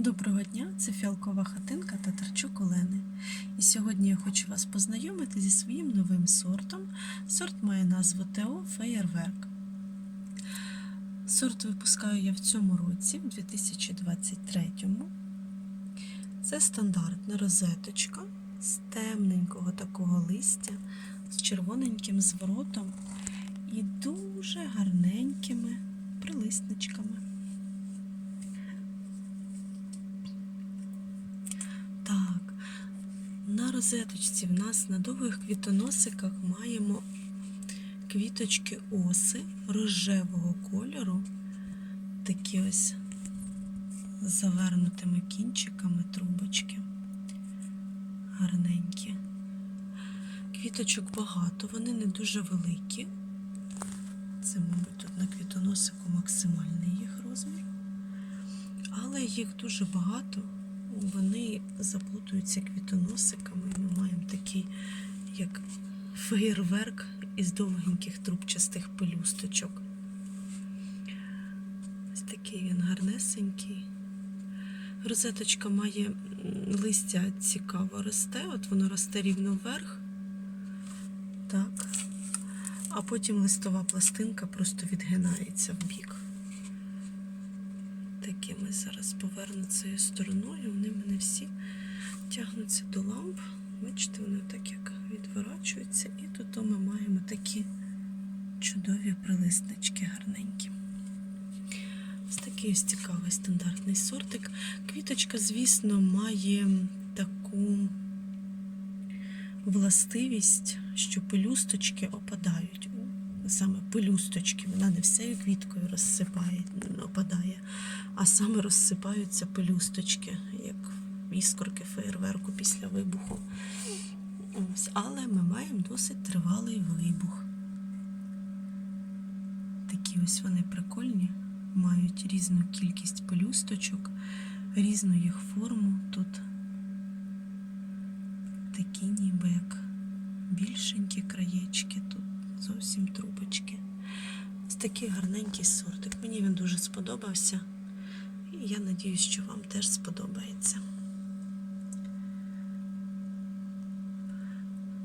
Доброго дня, це фіалкова хатинка Татарчук Олени. І сьогодні я хочу вас познайомити зі своїм новим сортом. Сорт має назву ТО Феєрверк. Сорт випускаю я в цьому році, в 2023. Це стандартна розеточка з темненького такого листя, з червоненьким зворотом і дуже гарненькими прилисничками. Так, на розеточці в нас на довгих квітоносиках маємо квіточки оси рожевого кольору, такі ось з завернутими кінчиками трубочки. Гарненькі. Квіточок багато, вони не дуже великі. Це, мабуть, тут на квітоносику максимальний їх розмір. Але їх дуже багато вони заплутуються квітоносиками, і ми маємо такий, як феєрверк із довгеньких трубчастих пелюсточок. Ось такий він гарнесенький. Розеточка має листя цікаво росте, от воно росте рівно вверх. Так. А потім листова пластинка просто відгинається в бік такими зараз поверну цією стороною. Вони мене всі тягнуться до ламп. Бачите, вони так як відворачуються. І тут ми маємо такі чудові прилиснички гарненькі. Ось такий ось цікавий стандартний сортик. Квіточка, звісно, має таку властивість, що пелюсточки опадають. Саме пелюсточки, вона не всею квіткою розсипає, опадає, а саме розсипаються пелюсточки, як іскорки феєрверку після вибуху. Ось, але ми маємо досить тривалий вибух. Такі ось вони прикольні, мають різну кількість пелюсточок, різну їх форму. Тут такі ніби як більшенькі краєчки, тут зовсім трубочки. Ось такий гарненький сортик. Мені він дуже сподобався. І я надіюсь, що вам теж сподобається.